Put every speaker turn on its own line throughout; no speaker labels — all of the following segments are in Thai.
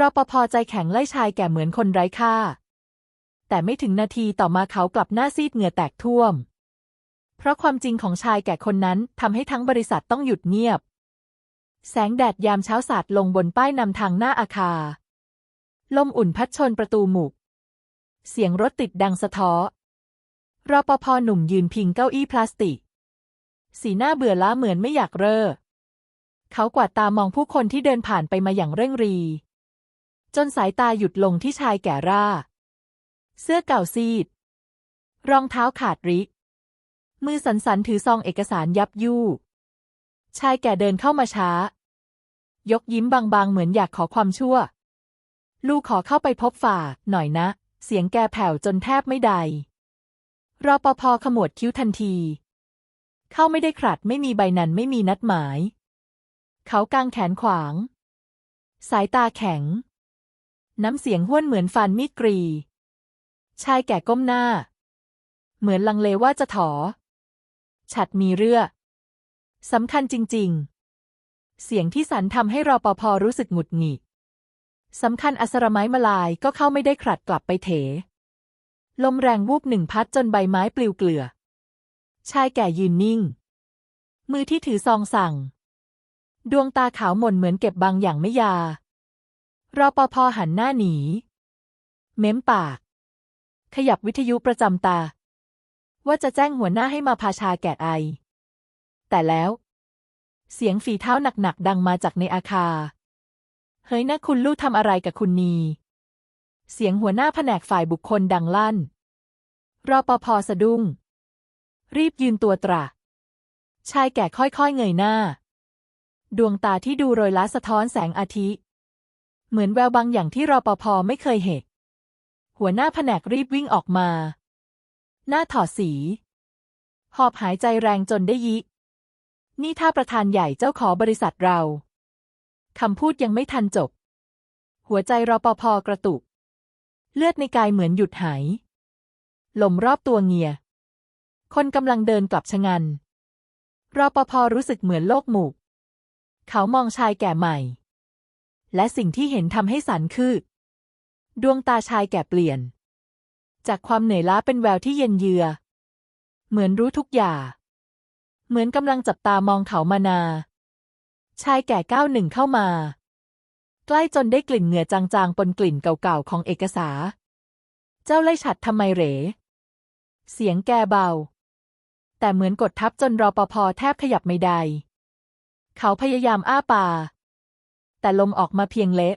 รปภใจแข็งไล่ชายแก่เหมือนคนไร้ค่า แต่ไม่ถึงนาทีต่อมาเขากลับหน้าซีดเหงื่อแตกท่วม เพราะความจริงของชายแก่คนนั้นทำให้ทั้งบริษัทต้องหยุดเงียบ แสงแดดยามเช้าสาดลงบนป้ายนำทางหน้าอาคารลมอุ่นพัดชนประตูหมุก เสียงรถติดดังสะท้อรปภหนุ่มยืนพิงเก้าอี้พลาสติก สีหน้าเบื่อล้าเหมือนไม่อยากเร่อ เขากวาดตามองผู้คนที่เดินผ่านไปมาอย่างเร่งรี จนสายตาหยุดลงที่ชายแก่ร่า เสื้อเก่าซีด รองเท้าขาดริมือสันสันถือซองเอกสารยับยู่ ชายแก่เดินเข้ามาช้า ยกยิ้มบางๆ เหมือนอยากขอความชั่ว ลูกขอเข้าไปพบฝ่า หน่อยนะ เสียงแกแผ่วจนแทบไม่ได้รอปภขมวดคิ้วทันที เข้าไม่ได้ขัดไม่มีใบนันไม่มีนัดหมาย เขากางแขนขวาง สายตาแข็ง น้ำเสียงห้วนเหมือนฟันมีดกรี ชายแก่ก้มหน้า เหมือนลังเลว่าจะถอ ฉัดมีเรือสำคัญจริง ๆ เสียงที่สันทำให้รอปภรู้สึกหงุดหงิดสำคัญอสรไม้มาลายก็เข้าไม่ได้ขัดกลับไปเถ ลมแรงวูบหนึ่งพัดจนใบไม้ปลิวเกลือ ชายแก่ยืนนิ่ง มือที่ถือซองสั่ง ดวงตาขาวหม่นเหมือนเก็บบางอย่างไม่ยา รอปภหันหน้าหนี เม้มปาก ขยับวิทยุประจำตา ว่าจะแจ้งหัวหน้าให้มาพาชาแก่ไอ แต่แล้ว เสียงฝีเท้าหนักๆดังมาจากในอาคารเฮ้ยนะคุณลูกทำอะไรกับคุณนี เสียงหัวหน้าแผนกฝ่ายบุคคลดังลั่นรอปภสะดุ้ง รีบยืนตัวตระ ชายแก่ค่อยๆเงยหน้า ดวงตาที่ดูโรยล้าสะท้อนแสงอาทิตย์ เหมือนแววบางอย่างที่รอปภไม่เคยเห็น หัวหน้าแผนกรีบวิ่งออกมา หน้าถอดสี หอบหายใจแรงจนได้ยิ นี่ถ้าประธานใหญ่เจ้าขอบริษัทเรา คำพูดยังไม่ทันจบ หัวใจรอปภกระตุก เลือดในกายเหมือนหยุดหาย ลมรอบตัวเงีย คนกำลังเดินกลับชะงันรอปภรู้สึกเหมือนโลกหมุกเขามองชายแก่ใหม่ และสิ่งที่เห็นทำให้สันคือ ดวงตาชายแก่เปลี่ยน จากความเหนื่อยล้าเป็นแววที่เย็นเยือ เหมือนรู้ทุกอย่าง เหมือนกำลังจับตามองเขามานา ชายแก่ก้าวหนึ่งเข้ามา ใกล้จนได้กลิ่นเหงื่อจางๆปนกลิ่นเก่าๆของเอกสารเจ้าไล่ฉัดทำไมเหร เสียงแกเบา แต่เหมือนกดทับจนรอปภแทบขยับไม่ได้ เขาพยายามอ้าปาก แต่ลมออกมาเพียงเละ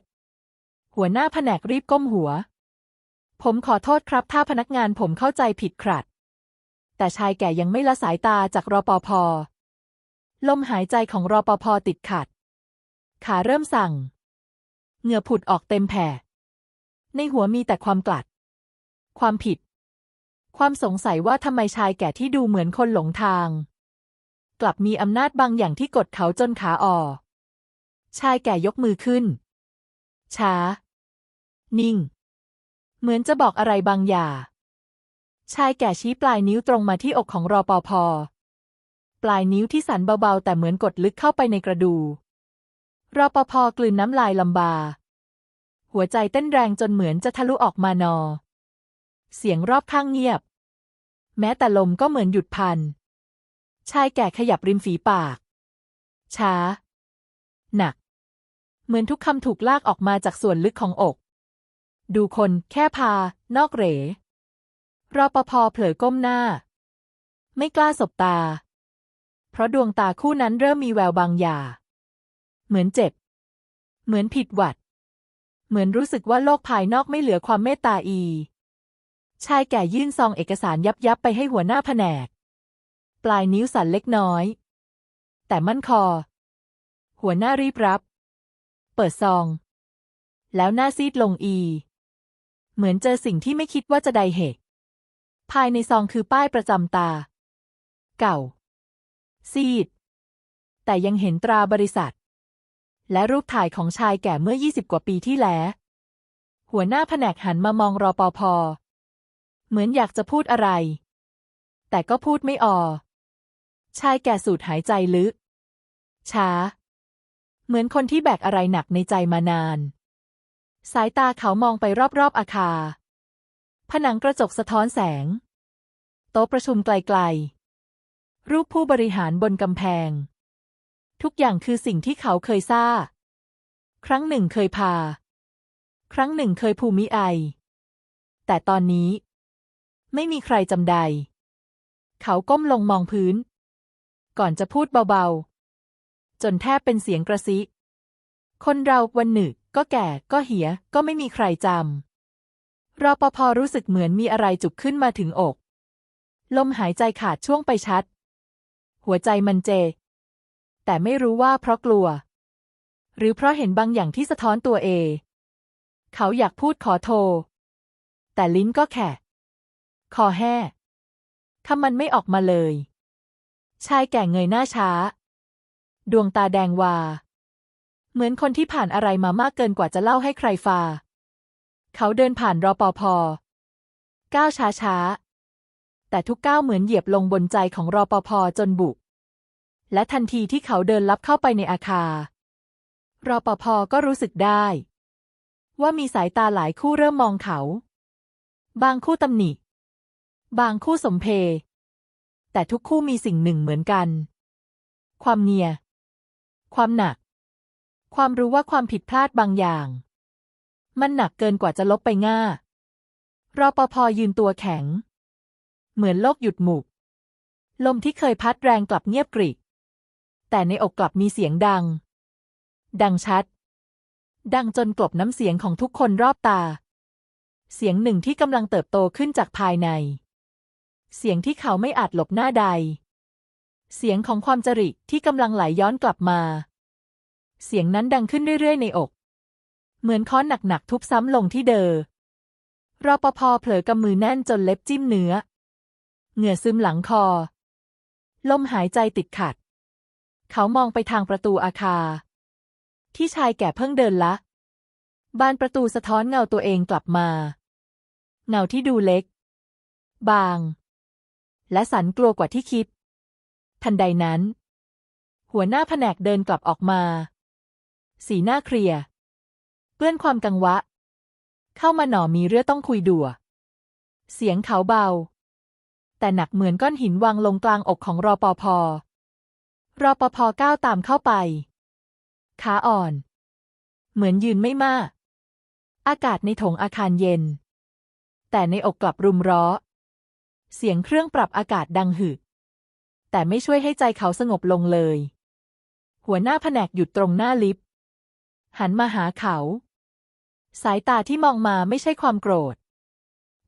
หัวหน้าแผนกรีบก้มหัว ผมขอโทษครับถ้าพนักงานผมเข้าใจผิดครัดแต่ชายแก่ยังไม่ละสายตาจากรอปภลมหายใจของรอปภติดขัด ขาเริ่มสั่ง เหงื่อผุดออกเต็มแผ่ ในหัวมีแต่ความกลัด ความผิด ความสงสัยว่าทำไมชายแก่ที่ดูเหมือนคนหลงทาง กลับมีอำนาจบางอย่างที่กดเขาจนขาอ่อ ชายแก่ยกมือขึ้น ช้า นิ่ง เหมือนจะบอกอะไรบางอย่าง ชายแก่ชี้ปลายนิ้วตรงมาที่อกของรอปภปลายนิ้วที่สั่นเบาๆ แต่เหมือนกดลึกเข้าไปในกระดู รอปภกลืนน้ำลายลำบา หัวใจเต้นแรงจนเหมือนจะทะลุออกมานอ เสียงรอบข้างเงียบ แม้แต่ลมก็เหมือนหยุดพัน ชายแก่ขยับริมฝีปาก ช้า หนัก เหมือนทุกคำถูกลากออกมาจากส่วนลึกของอก ดูคนแค่พา นอกเหรรอปภเผลอก้มหน้า ไม่กล้าสบตา เพราะดวงตาคู่นั้นเริ่มมีแววบางอย่า เหมือนเจ็บ เหมือนผิดหวัด เหมือนรู้สึกว่าโลกภายนอกไม่เหลือความเมตตาอี ชายแก่ยื่นซองเอกสารยับยับไปให้หัวหน้าแผนก ปลายนิ้วสั่นเล็กน้อย แต่มั่นคอ หัวหน้ารีบรับ ปิดซอง แล้วหน้าซีดลงอี เหมือนเจอสิ่งที่ไม่คิดว่าจะใดเหตุ ภายในซองคือป้ายประจำตา เก่า ซีด แต่ยังเห็นตราบริษัท และรูปถ่ายของชายแก่เมื่อ 20 กว่าปีที่แล้ว หัวหน้าแผนกหันมามองรอปภเหมือนอยากจะพูดอะไร แต่ก็พูดไม่ออกชายแก่สูดหายใจลึก ช้า เหมือนคนที่แบกอะไรหนักในใจมานาน สายตาเขามองไปรอบๆอาคารผนังกระจกสะท้อนแสง โต๊ะประชุมไกลๆ รูปผู้บริหารบนกำแพง ทุกอย่างคือสิ่งที่เขาเคยทราครั้งหนึ่งเคยพา ครั้งหนึ่งเคยภูมิไอ แต่ตอนนี้ ไม่มีใครจำได้ เขาก้มลงมองพื้น ก่อนจะพูดเบาๆ จนแทบเป็นเสียงกระซิ คนเราวันหนึ่งก็แก่ก็เหียก็ไม่มีใครจำรอปภรู้สึกเหมือนมีอะไรจุกขึ้นมาถึงอก ลมหายใจขาดช่วงไปชัด หัวใจมันเจ แต่ไม่รู้ว่าเพราะกลัว หรือเพราะเห็นบางอย่างที่สะท้อนตัวเอเขาอยากพูดขอโทรแต่ลิ้นก็แข็งคอแห้คำมันไม่ออกมาเลย ชายแก่เงยหน้าช้า ดวงตาแดงวา เหมือนคนที่ผ่านอะไรมามากเกินกว่าจะเล่าให้ใครฟาเขาเดินผ่านรอปภก้าวช้าช้าๆ แต่ทุกก้าวเหมือนเหยียบลงบนใจของรอปภจนบุก และทันทีที่เขาเดินลับเข้าไปในอาคารรอปภก็รู้สึกได้ ว่ามีสายตาหลายคู่เริ่มมองเขา บางคู่ตำหนิ บางคู่สมเพ แต่ทุกคู่มีสิ่งหนึ่งเหมือนกัน ความเนีย ความหนัก ความรู้ว่าความผิดพลาดบางอย่าง มันหนักเกินกว่าจะลบไปง่ารอปภยืนตัวแข็ง เหมือนโลกหยุดหมุก ลมที่เคยพัดแรงกลับเงียบกริบแต่ในอกกลับมีเสียงดัง ดังชัด ดังจนกลบน้ำเสียงของทุกคนรอบตา เสียงหนึ่งที่กำลังเติบโตขึ้นจากภายใน เสียงที่เขาไม่อาจหลบหน้าใด เสียงของความจริที่กำลังไหลย้อนกลับมา เสียงนั้นดังขึ้นเรื่อยๆ ในอก เหมือนค้อนหนักๆทุบซ้ำลงที่เดอรอปภเผลอกำมือแน่นจนเล็บจิ้มเนื้อ เหงื่อซึมหลังคอ ลมหายใจติดขัด เขามองไปทางประตูอาคารที่ชายแก่เพิ่งเดินละ บานประตูสะท้อนเงาตัวเองกลับมา เงาที่ดูเล็ก บาง และสันกลัวกว่าที่คิด ทันใดนั้น หัวหน้าแผนกเดินกลับออกมา สีหน้าเครียดเปื้อนความกังวะ เข้ามาหน่อมีเรื่องต้องคุยดัว่วเสียงเขาเบา แต่หนักเหมือนก้อนหินวางลงกลางอกของรอปภรอปภก้าวตามเข้าไปขาอ่อน เหมือนยืนไม่มาก อากาศในถงอาคารเย็น แต่ในอกกลับรุมร้อ เสียงเครื่องปรับอากาศดังหึ แต่ไม่ช่วยให้ใจเขาสงบลงเลย หัวหน้าแผนกหยุดตรงหน้าลิฟต์หันมาหาเขา สายตาที่มองมาไม่ใช่ความโกรธ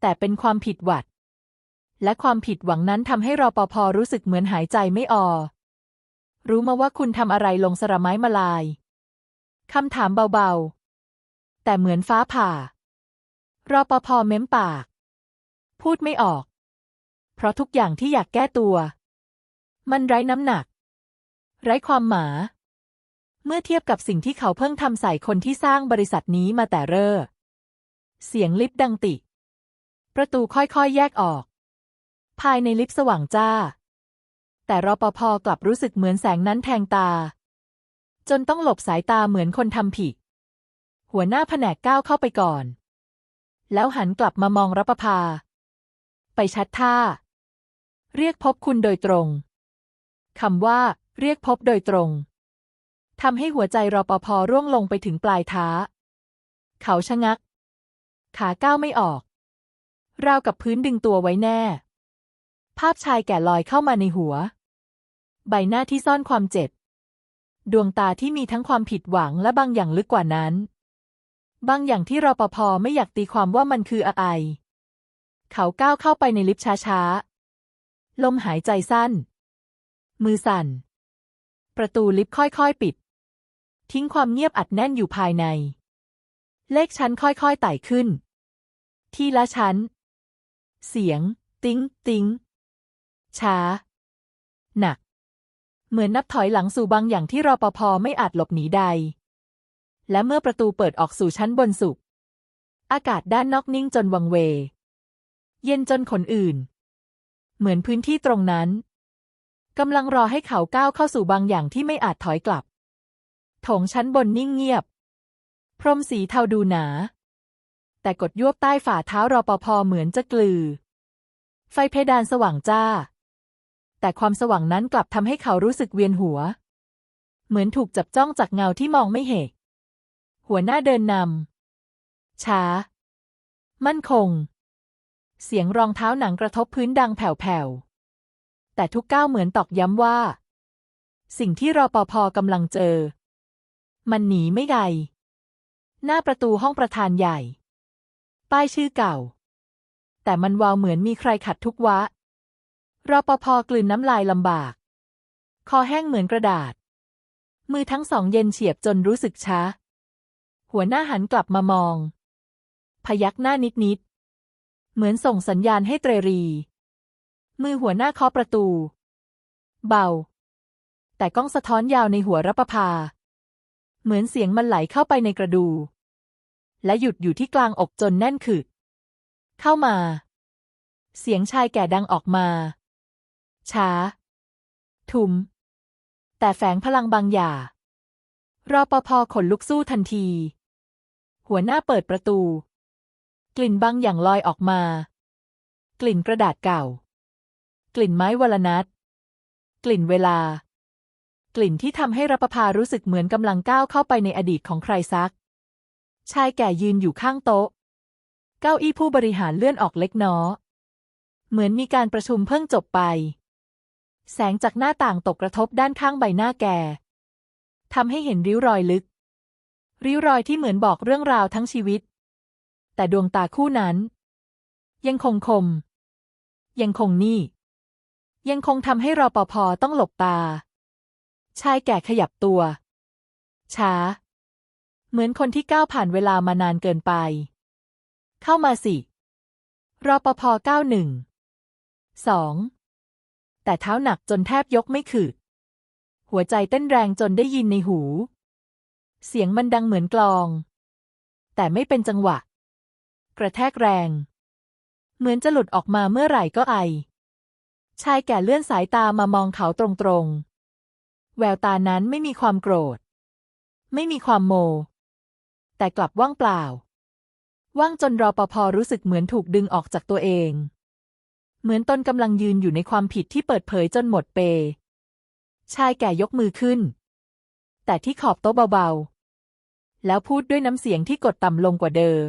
แต่เป็นความผิดหวัด และความผิดหวังนั้นทำให้รอปภรู้สึกเหมือนหายใจไม่ออกรู้มาว่าคุณทำอะไรลงสระไม้มาลายคำถามเบาๆ แต่เหมือนฟ้าผ่ารอปภเม้มปาก พูดไม่ออก เพราะทุกอย่างที่อยากแก้ตัว มันไร้น้ำหนัก ไร้ความหมา เมื่อเทียบกับสิ่งที่เขาเพิ่งทำใส่คนที่สร้างบริษัทนี้มาแต่เริ่มเสียงลิฟต์ดังติ ประตูค่อยๆแยกออก ภายในลิฟต์สว่างจ้า แต่รปภกลับรู้สึกเหมือนแสงนั้นแทงตา จนต้องหลบสายตาเหมือนคนทำผิด หัวหน้าแผนกก้าวเข้าไปก่อน แล้วหันกลับมามองรปภา ไปชัดท่า เรียกพบคุณโดยตรง คำว่า เรียกพบโดยตรงทำให้หัวใจรอปภร่วงลงไปถึงปลายเท้า เขาชะงัก ขาก้าวไม่ออก ราวกับพื้นดึงตัวไว้แน่ ภาพชายแก่ลอยเข้ามาในหัว ใบหน้าที่ซ่อนความเจ็บ ดวงตาที่มีทั้งความผิดหวังและบางอย่างลึกกว่านั้น บางอย่างที่รอปภไม่อยากตีความว่ามันคืออะไร เขาก้าวเข้าไปในลิฟต์ช้าๆ ลมหายใจสั้น มือสั่น ประตูลิฟต์ค่อยๆปิด ทิ้งความเงียบอัดแน่นอยู่ภายใน เลขชั้นค่อยๆไต่ขึ้น ที่ละชั้น เสียง ติ้งติ้งช้า หนัก เหมือนนับถอยหลังสู่บางอย่างที่รอปภไม่อาจหลบหนีใด และเมื่อประตูเปิดออกสู่ชั้นบนสุดอากาศด้านนอกนิ่งจนวังเว เย็นจนขนอื่น เหมือนพื้นที่ตรงนั้น กำลังรอให้เขาก้าวเข้าสู่บางอย่างที่ไม่อาจถอยกลับโถงชั้นบนนิ่งเงียบพพรมสีเทาดูหนา แต่กดยวบใต้ฝ่าเท้ารอปภเหมือนจะกลือ ไฟเพดานสว่างจ้า แต่ความสว่างนั้นกลับทำให้เขารู้สึกเวียนหัว เหมือนถูกจับจ้องจากเงาที่มองไม่เห็น หัวหน้าเดินนำ ช้า มั่นคง เสียงรองเท้าหนังกระทบพื้นดังแผ่วๆ แต่ทุกก้าวเหมือนตอกย้ำว่า สิ่งที่รอปภกำลังเจอ มันหนีไม่ไกลหน้าประตูห้องประธานใหญ่ ป้ายชื่อเก่า แต่มันวาวเหมือนมีใครขัดทุกวะรอปภกลืนน้ำลายลำบาก คอแห้งเหมือนกระดาษ มือทั้งสองเย็นเฉียบจนรู้สึกช้า หัวหน้าหันกลับมามอง พยักหน้านิดๆ เหมือนส่งสัญญาณให้เตรรี มือหัวหน้าเคาะประตู เบา แต่ก้องสะท้อนยาวในหัวรับประพาเหมือนเสียงมันไหลเข้าไปในกระดู และหยุดอยู่ที่กลางอกจนแน่นขึก เข้ามา เสียงชายแก่ดังออกมา ช้า ทุม แต่แฝงพลังบางอย่างรอปภขนลุกสู้ทันที หัวหน้าเปิดประตู กลิ่นบางอย่างลอยออกมา กลิ่นกระดาษเก่า กลิ่นไม้วลนัทกลิ่นเวลา กลิ่นที่ทำให้รปภารู้สึกเหมือนกำลังก้าวเข้าไปในอดีตของใครซัก ชายแก่ยืนอยู่ข้างโต๊ะ เก้าอี้ผู้บริหารเลื่อนออกเล็กน้อเหมือนมีการประชุมเพิ่งจบไป แสงจากหน้าต่างตกกระทบด้านข้างใบหน้าแก่ทำให้เห็นริ้วรอยลึก ริ้วรอยที่เหมือนบอกเรื่องราวทั้งชีวิต แต่ดวงตาคู่นั้น ยังคงคม ยังคงนี่ ยังคงทำให้รอปภต้องหลบตา ชายแก่ขยับตัว ช้า เหมือนคนที่ก้าวผ่านเวลามานานเกินไป เข้ามาสิรอปภก้าวหนึ่งสองแต่เท้าหนักจนแทบยกไม่ขึ้นหัวใจเต้นแรงจนได้ยินในหู เสียงมันดังเหมือนกลอง แต่ไม่เป็นจังหวะ กระแทกแรง เหมือนจะหลุดออกมาเมื่อไหร่ก็ไอ ชายแก่เลื่อนสายตามามองเขาตรงๆ แววตานั้นไม่มีความโกรธ ไม่มีความโม แต่กลับว่างเปล่า ว่างจนรอปภรู้สึกเหมือนถูกดึงออกจากตัวเอง เหมือนตนกำลังยืนอยู่ในความผิดที่เปิดเผยจนหมดเป ชายแก่ยกมือขึ้น แต่ที่ขอบโต๊ะเบาๆ แล้วพูดด้วยน้ำเสียงที่กดต่ำลงกว่าเดิม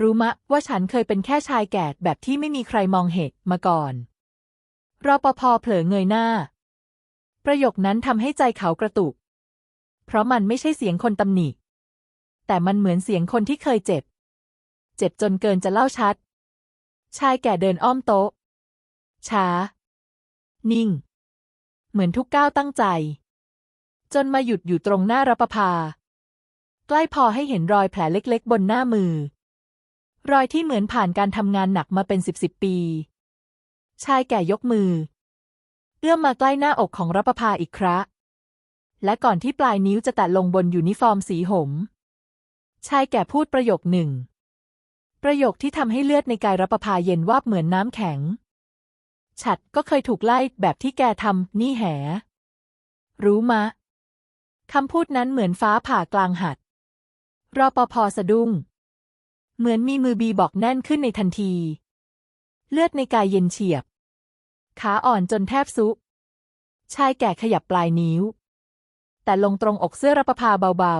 รู้มะว่าฉันเคยเป็นแค่ชายแก่แบบที่ไม่มีใครมองเห็นมาก่อน รอปภเผลอเงยหน้า ประโยคนั้นทำให้ใจเขากระตุก เพราะมันไม่ใช่เสียงคนตำหนิ แต่มันเหมือนเสียงคนที่เคยเจ็บ เจ็บจนเกินจะเล่าชัด ชายแก่เดินอ้อมโต๊ะ ช้า นิ่ง เหมือนทุกก้าวตั้งใจ จนมาหยุดอยู่ตรงหน้ารประพาใกล้พอให้เห็นรอยแผลเล็กๆ บนหน้ามือ รอยที่เหมือนผ่านการทำงานหนักมาเป็นสิบสิบปี ชายแก่ยกมือ เอื้อมมาใกล้หน้าอกของรัประพาอีกครั้งและก่อนที่ปลายนิ้วจะแตะลงบนยูนิฟอร์มสีหม ชายแก่พูดประโยคหนึ่ง ประโยคที่ทำให้เลือดในกายรัประพาเย็นวาบเหมือนน้ำแข็ง ฉัดก็เคยถูกไล่แบบที่แกทำนี่แห รู้มะคำพูดนั้นเหมือนฟ้าผ่ากลางหัดรอปภสะดุ้ง เหมือนมีมือบีบอกแน่นขึ้นในทันที เลือดในกายเย็นเฉียบ ขาอ่อนจนแทบซุชายแก่ขยับปลายนิ้ว แต่ลงตรงอกเสื้อรประพาเบา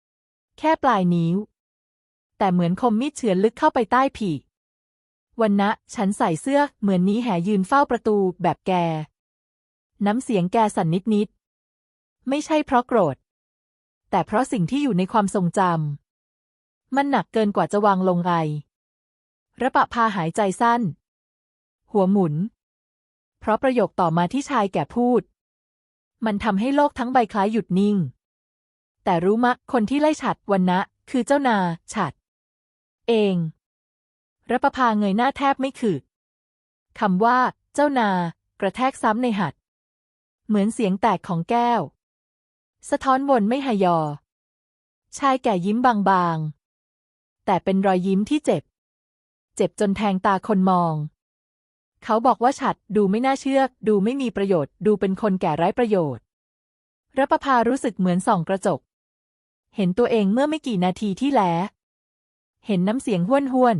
ๆ แค่ปลายนิ้ว แต่เหมือนคมมีดเฉือนลึกเข้าไปใต้ผีวันนะฉันใส่เสื้อเหมือนนี้แหยืนเฝ้าประตูแบบแก น้ำเสียงแกสั่นนิดๆ ไม่ใช่เพราะโกรธ แต่เพราะสิ่งที่อยู่ในความทรงจำ มันหนักเกินกว่าจะวางลงไอระปะพาหายใจสั้น หัวหมุน เพราะประโยคต่อมาที่ชายแก่พูด มันทำให้โลกทั้งใบคล้ายหยุดนิ่ง แต่รู้มะ คนที่ไล่ฉัดวันนะ คือเจ้านาฉัด เองระปะพาเงยหน้าแทบไม่ขึ้นคำว่า เจ้านากระแทกซ้ำในหัด เหมือนเสียงแตกของแก้ว สะท้อนวนไม่หายอ ชายแก่ยิ้มบางๆ แต่เป็นรอยยิ้มที่เจ็บ เจ็บจนแทงตาคนมอง เขาบอกว่าฉัดดูไม่น่าเชื่อ ดูไม่มีประโยชน์ ดูเป็นคนแก่ไร้ประโยชน์รปะพารู้สึกเหมือนส่องกระจก เห็นตัวเองเมื่อไม่กี่นาทีที่แล้ว เห็นน้ำเสียงห้วนห้วน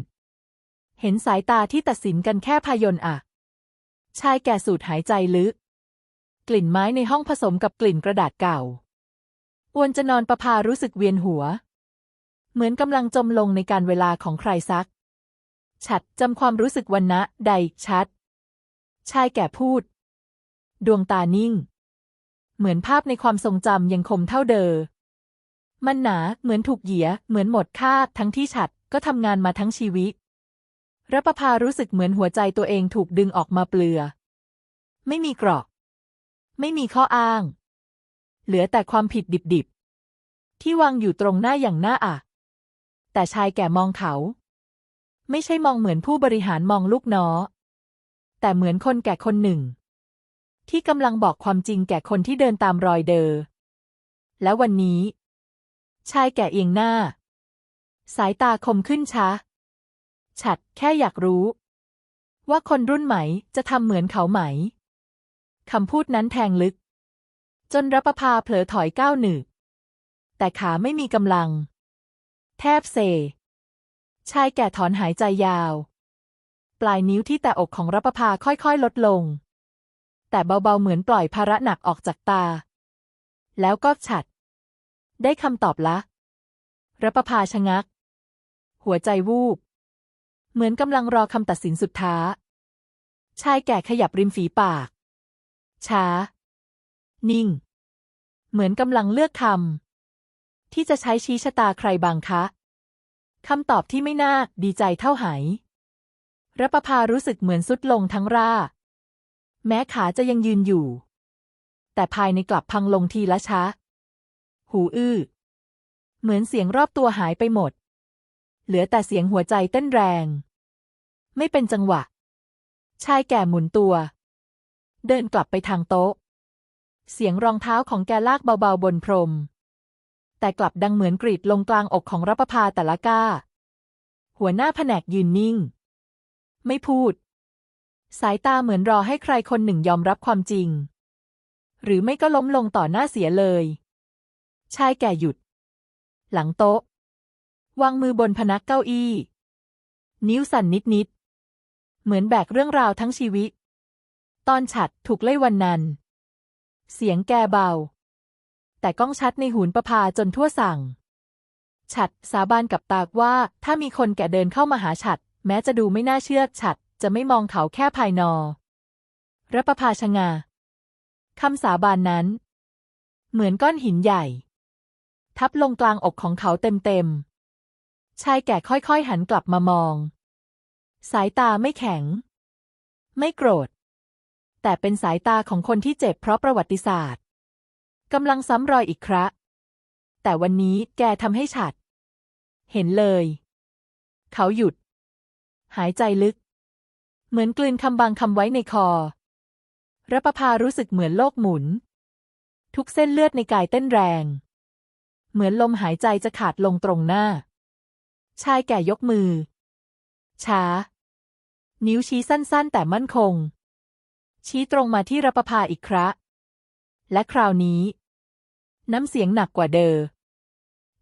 เห็นสายตาที่ตัดสินกันแค่พายนอะชายแก่สูดหายใจลึก กลิ่นไม้ในห้องผสมกับกลิ่นกระดาษเก่าอวนจะนอนประพารู้สึกเวียนหัว เหมือนกำลังจมลงในการเวลาของใครซัก ฉัดจำความรู้สึกวันนะใดชัด ชายแก่พูด ดวงตานิ่ง เหมือนภาพในความทรงจำยังคมเท่าเดิมมันหนาเหมือนถูกเหยีย เหมือนหมดค่า ทั้งที่ฉัดก็ทำงานมาทั้งชีวิตรปภารู้สึกเหมือนหัวใจตัวเองถูกดึงออกมาเปลือ ไม่มีเกราะไม่มีข้ออ้าง เหลือแต่ความผิดดิบๆ ที่วางอยู่ตรงหน้าอย่างน่าอะ แต่ชายแก่มองเขา ไม่ใช่มองเหมือนผู้บริหารมองลูกน้อ แต่เหมือนคนแก่คนหนึ่ง ที่กำลังบอกความจริงแก่คนที่เดินตามรอยเดอ แล้ววันนี้ ชายแก่เอียงหน้า สายตาคมขึ้นช้าฉัดแค่อยากรู้ ว่าคนรุ่นใหม่จะทำเหมือนเขาไหมคำพูดนั้นแทงลึก จนรปภาเผลอถอยก้าวหนึ่งแต่ขาไม่มีกำลัง แทบเซ ชายแก่ถอนหายใจยาว ปลายนิ้วที่แตะอกของรปภาค่อยๆ ลดลง แต่เบาๆเหมือนปล่อยภาระหนักออกจากตา แล้วก็ฉัด ได้คำตอบละรปภาชะงัก หัวใจวูบ เหมือนกำลังรอคำตัดสินสุดท้าย ชายแก่ขยับริมฝีปาก ช้า นิ่ง เหมือนกำลังเลือกคำที่จะใช้ชี้ชะตาใครบางคะ คำตอบที่ไม่น่าดีใจเท่าไหายรปภารู้สึกเหมือนสุดลงทั้งร่า แม้ขาจะยังยืนอยู่ แต่ภายในกลับพังลงทีละช้า หูอื้อ เหมือนเสียงรอบตัวหายไปหมด เหลือแต่เสียงหัวใจเต้นแรง ไม่เป็นจังหวะ ชายแก่หมุนตัว เดินกลับไปทางโต๊ะ เสียงรองเท้าของแกลากเบาๆบนพรม แต่กลับดังเหมือนกรีดลงกลางอกของรปภาแต่ละก้า หัวหน้าแผนกยืนนิ่ง ไม่พูด สายตาเหมือนรอให้ใครคนหนึ่งยอมรับความจริง หรือไม่ก็ล้มลงต่อหน้าเสียเลย ชายแก่หยุด หลังโต๊ะ วางมือบนพนักเก้าอี้ นิ้วสั่นนิดๆ เหมือนแบกเรื่องราวทั้งชีวิต ตอนฉัดถูกไล่วันนันเสียงแกเบา แต่ก้องชัดในหูนประพาจนทั่วสั่ง ฉัดสาบานกับตากว่า ถ้ามีคนแก่เดินเข้ามาหาฉัด แม้จะดูไม่น่าเชื่อฉัด จะไม่มองเขาแค่ภายนอรประพาชงาคำสาบานนั้น เหมือนก้อนหินใหญ่ ทับลงกลางอกของเขาเต็มๆชายแก่ค่อยๆหันกลับมามอง สายตาไม่แข็ง ไม่โกรธ แต่เป็นสายตาของคนที่เจ็บเพราะประวัติศาสตร์ กำลังซ้ำรอยอีกครั้งแต่วันนี้แกทำให้ฉัด เห็นเลย เขาหยุด หายใจลึก เหมือนกลืนคำบางคำไว้ในคอรปภารู้สึกเหมือนโลกหมุน ทุกเส้นเลือดในกายเต้นแรง เหมือนลมหายใจจะขาดลงตรงหน้า ชายแก่ยกมือ ช้า นิ้วชี้สั้นๆ แต่มั่นคง ชี้ตรงมาที่รปภาอีกครั้และคราวนี้ น้ำเสียงหนักกว่าเดิม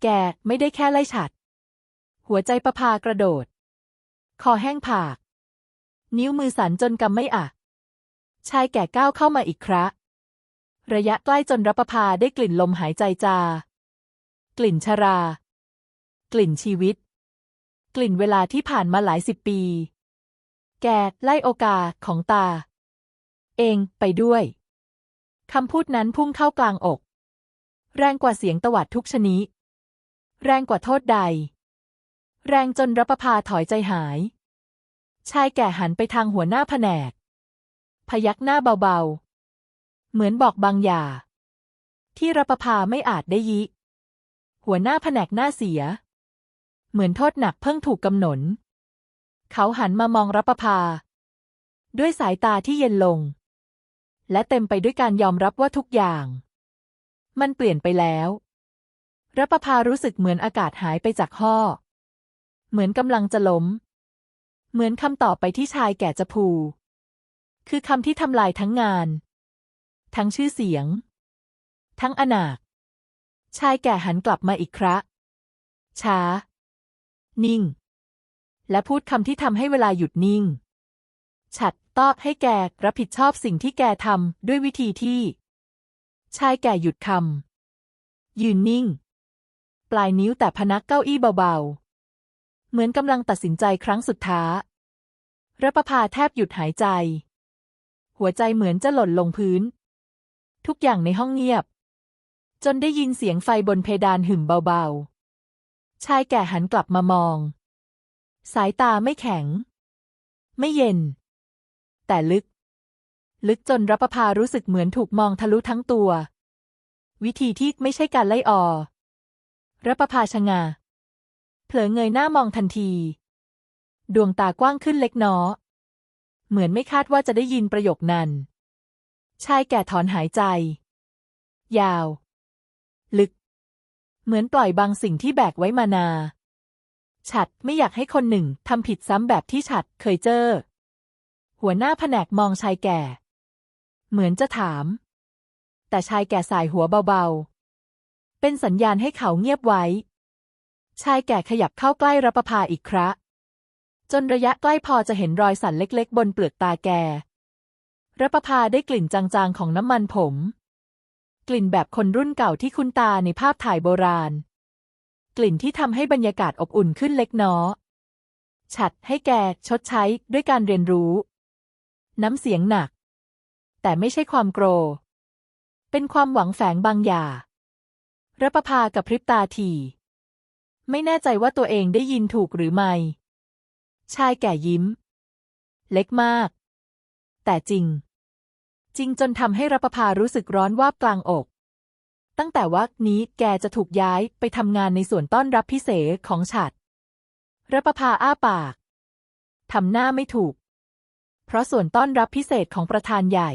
แกไม่ได้แค่ไล่ฉัด หัวใจประพากระโดด คอแห้งผาก นิ้วมือสั่นจนกำไม่อะ ชายแก่ก้าวเข้ามาอีกครั้ระยะใกล้จนรับประพาได้กลิ่นลมหายใจจา กลิ่นชรา กลิ่นชีวิต กลิ่นเวลาที่ผ่านมาหลายสิบปี แกไล่โอกาสของตา เองไปด้วยคำพูดนั้นพุ่งเข้ากลางอก แรงกว่าเสียงตวัดทุกชนิด แรงกว่าโทษใด แรงจนรัประพาถอยใจหาย ชายแก่หันไปทางหัวหน้าแผนก พยักหน้าเบาๆ เหมือนบอกบางอย่างที่รปภาไม่อาจได้ยิ หัวหน้าแผนกหน้าเสีย เหมือนโทษหนักเพิ่งถูกกำหนดเขาหันมามองรปภา ด้วยสายตาที่เย็นลง และเต็มไปด้วยการยอมรับว่าทุกอย่าง มันเปลี่ยนไปแล้วรปภารู้สึกเหมือนอากาศหายไปจากห้อเหมือนกำลังจะล้ม เหมือนคำตอบไปที่ชายแก่จะพู คือคำที่ทำลายทั้งงาน ทั้งชื่อเสียง ทั้งอนาคชายแก่หันกลับมาอีกครั้งช้า นิ่ง และพูดคำที่ทำให้เวลาหยุดนิ่ง ฉัดตอบให้แกรับผิดชอบสิ่งที่แกทำด้วยวิธีที่ ชายแก่หยุดคำยืนนิ่ง ปลายนิ้วแต่พนักเก้าอี้เบาๆ เหมือนกำลังตัดสินใจครั้งสุดท้ายรปภาแทบหยุดหายใจ หัวใจเหมือนจะหล่นลงพื้น ทุกอย่างในห้องเงียบ จนได้ยินเสียงไฟบนเพดานหึ่มเบาๆ ชายแก่หันกลับมามอง สายตาไม่แข็ง ไม่เย็น แต่ลึก ลึกจนรัปภารู้สึกเหมือนถูกมองทะลุทั้งตัว วิธีที่ไม่ใช่การไล่ออรปภาชะงาเผลอเงยหน้ามองทันที ดวงตากว้างขึ้นเล็กน้อ เหมือนไม่คาดว่าจะได้ยินประโยคนั้น ชายแก่ถอนหายใจ ยาว ลึก เหมือนปล่อยบางสิ่งที่แบกไว้มานา ฉัดไม่อยากให้คนหนึ่งทำผิดซ้ำแบบที่ฉัดเคยเจอ หัวหน้าแผนกมองชายแก่ เหมือนจะถาม แต่ชายแก่สายหัวเบาๆ เป็นสัญญาณให้เขาเงียบไว้ ชายแก่ขยับเข้าใกล้รับประพาอีกครั้งจนระยะใกล้พอจะเห็นรอยสันเล็กๆ บนเปลือกตาแกรัประพาได้กลิ่นจางๆของน้ำมันผม กลิ่นแบบคนรุ่นเก่าที่คุ้นตาในภาพถ่ายโบราณ กลิ่นที่ทำให้บรรยากาศอบอุ่นขึ้นเล็กน้อฉัดให้แกชดใช้ด้วยการเรียนรู้ น้ำเสียงหนัก แต่ไม่ใช่ความโกรธเป็นความหวังแฝงบางอย่างรัประพากับพริบตาที ไม่แน่ใจว่าตัวเองได้ยินถูกหรือไม่ ชายแก่ยิ้ม เล็กมาก แต่จริง จริงจนทำให้รัประพารู้สึกร้อนวาบกลางอก ตั้งแต่วักนี้แกจะถูกย้ายไปทำงานในส่วนต้อนรับพิเศษของฉัดรัประพาอ้าปากทำหน้าไม่ถูก เพราะส่วนต้อนรับพิเศษของประธานใหญ่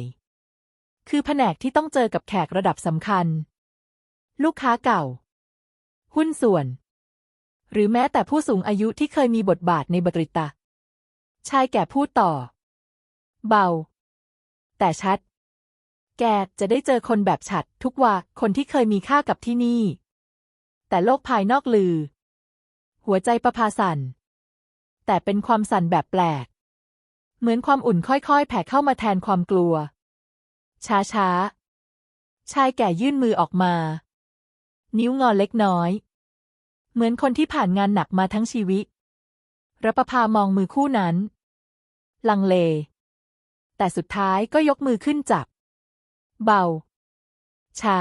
คือแผนกที่ต้องเจอกับแขกระดับสำคัญ ลูกค้าเก่า หุ้นส่วน หรือแม้แต่ผู้สูงอายุที่เคยมีบทบาทในบริตาชายแก่พูดต่อ เบา แต่ชัด แกจะได้เจอคนแบบฉัดทุกว่าคนที่เคยมีค่ากับที่นี่ แต่โลกภายนอกลือ หัวใจประพาสันแต่เป็นความสั่นแบบแปลก เหมือนความอุ่นค่อยๆ แผ่เข้ามาแทนความกลัว ช้าๆชายแก่ยื่นมือออกมา นิ้วงอเล็กน้อย เหมือนคนที่ผ่านงานหนักมาทั้งชีวิตรปภามองมือคู่นั้น ลังเล แต่สุดท้ายก็ยกมือขึ้นจับ เบา ช้า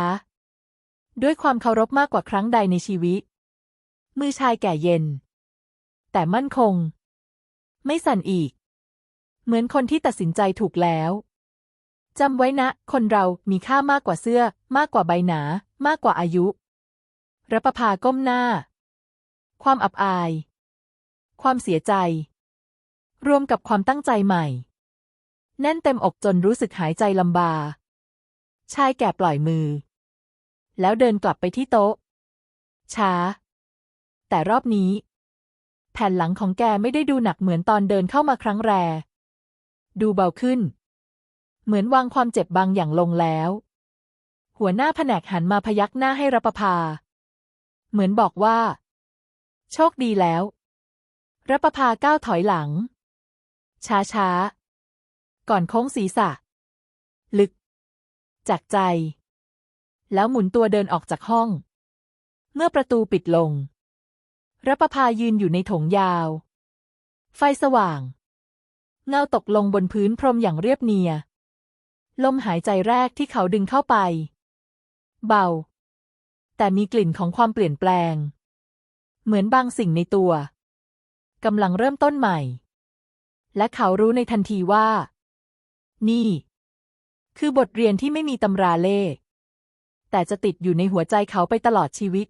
ด้วยความเคารพมากกว่าครั้งใดในชีวิต มือชายแก่เย็น แต่มั่นคง ไม่สั่นอีก เหมือนคนที่ตัดสินใจถูกแล้ว จำไว้นะ คนเรามีค่ามากกว่าเสื้อ มากกว่าใบหนา มากกว่าอายุรปภาก้มหน้า ความอับอาย ความเสียใจ รวมกับความตั้งใจใหม่ แน่นเต็มอกจนรู้สึกหายใจลำบา ชายแก่ปล่อยมือ แล้วเดินกลับไปที่โต๊ะ ช้า แต่รอบนี้ แผ่นหลังของแกไม่ได้ดูหนักเหมือนตอนเดินเข้ามาครั้งแรกดูเบาขึ้น เหมือนวางความเจ็บบางอย่างลงแล้ว หัวหน้าแผนกหันมาพยักหน้าให้รปภา เหมือนบอกว่า โชคดีแล้วรปภาก้าวถอยหลัง ช้าช้าก่อนโค้งศีรษะ ลึก จากใจ แล้วหมุนตัวเดินออกจากห้อง เมื่อประตูปิดลงรปภายืนอยู่ในถงยาว ไฟสว่าง เงาตกลงบนพื้นพรมอย่างเรียบเนีย ลมหายใจแรกที่เขาดึงเข้าไป เบา แต่มีกลิ่นของความเปลี่ยนแปลง เหมือนบางสิ่งในตัวกำลังเริ่มต้นใหม่ และเขารู้ในทันทีว่า นี่ คือบทเรียนที่ไม่มีตำราเล่แต่จะติดอยู่ในหัวใจเขาไปตลอดชีวิต